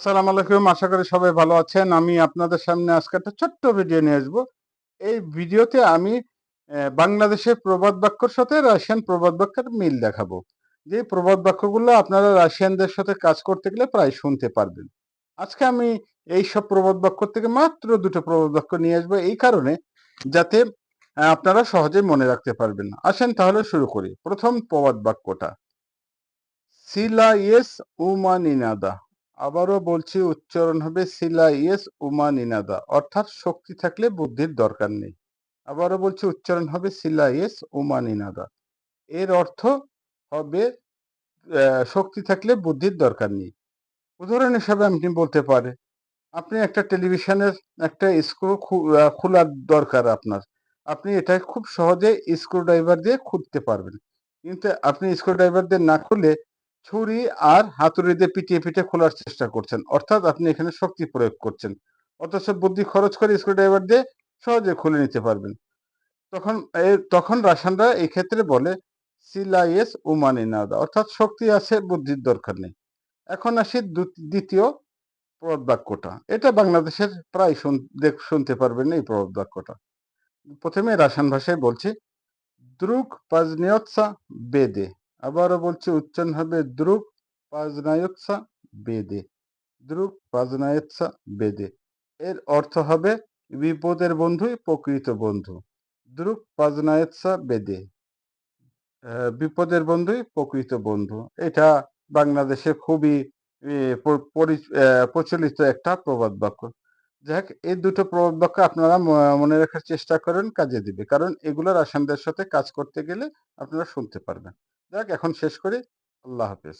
আসসালামু আলাইকুম, আশা করি সবাই ভালো আছেন। আমি আপনাদের সামনে আজকে একটা ছোট্ট ভিডিও নিয়ে আসব। এই ভিডিওতে আমি বাংলাদেশের প্রবাদ বাক্যর সাথে রাশিয়ান প্রবাদ বাক্যের মিল দেখাবো। যে প্রবাদ বাক্যগুলো আপনারা রাশিয়ানদের সাথে কাজ করতে গেলে প্রায় শুনতে পারবেন। আজকে আমি এই সব প্রবাদ বাক্য থেকে মাত্র দুটো প্রবাদ বাক্য নিয়ে আসব। এই কারণে যাতে আপনারা সহজে মনে রাখতে পারবেন। আসেন তাহলে শুরু করি। প্রথম প্রবাদ বাক্যটা। সিলা ইয়েস উমানিনাদা আবারও বলছি, উচ্চারণ হবে সিলা ইয়েস উমানিনাদা অর্থাৎ শক্তি থাকলে বুদ্ধির দরকার নেই। আবারও বলছি, উচ্চারণ হবে সিলা ইয়েস উমানিনাদা এর অর্থ হবে শক্তি থাকলে বুদ্ধির দরকার নেই। উদাহরণ হিসাবে আপনি বলতে পারে আপনি একটা টেলিভিশনের একটা স্ক্রু খোলার দরকার আপনার। আপনি এটা খুব সহজে স্ক্রু ড্রাইভার দিয়ে খুলতে পারবেন। কিন্তু আপনি স্ক্রু ড্রাইভার দিয়ে না খুলে ছুরি আর হাতুড়ি দিয়ে পিটিয়ে পিটিয়ে খোলার চেষ্টা করছেন। অর্থাৎ আপনি এখানে শক্তি প্রয়োগ করছেন। অথচ বুদ্ধি খরচ করে স্ক্রু ড্রাইভার দিয়ে সহজে খুলে নিতে পারবেন। তখন তখন রাসানরা এই ক্ষেত্রে বলে সিলাইএস উমানি নাদা অর্থাৎ শক্তি আছে, বুদ্ধির দরকার নেই। এখন আসি দ্বিতীয় প্রবাদ বাক্যটা এটা বাংলাদেশের প্রায় শুনতে পারবেন এই প্রবাদ বাক্যটা প্রথমে রাসায়ন ভাষায় বলছি, দ্রুক পাজনিয়ৎসা বেদে। আবারও বলছি, উচ্চারণ হবে দ্রুক পাজনায়ৎসা বেদে। দ্রুক পাজনায়ৎসা বেদে। এর অর্থ হবে বিপদের বন্ধুই প্রকৃত বন্ধু। দ্রুক পাজনায়ৎসা বেদে। বিপদের বন্ধুই প্রকৃত বন্ধু। এটা বাংলাদেশে খুবই প্রচলিত একটা প্রবাদ বাক্য। যাক, এই দুটো প্রবাদ বাক্য আপনারা মনে রাখার চেষ্টা করেন, কাজে দিবে। কারণ এগুলোর রাসায়নদের সাথে কাজ করতে গেলে আপনারা শুনতে পারবেন। যাক এখন শেষ করি। আল্লাহ হাফেজ।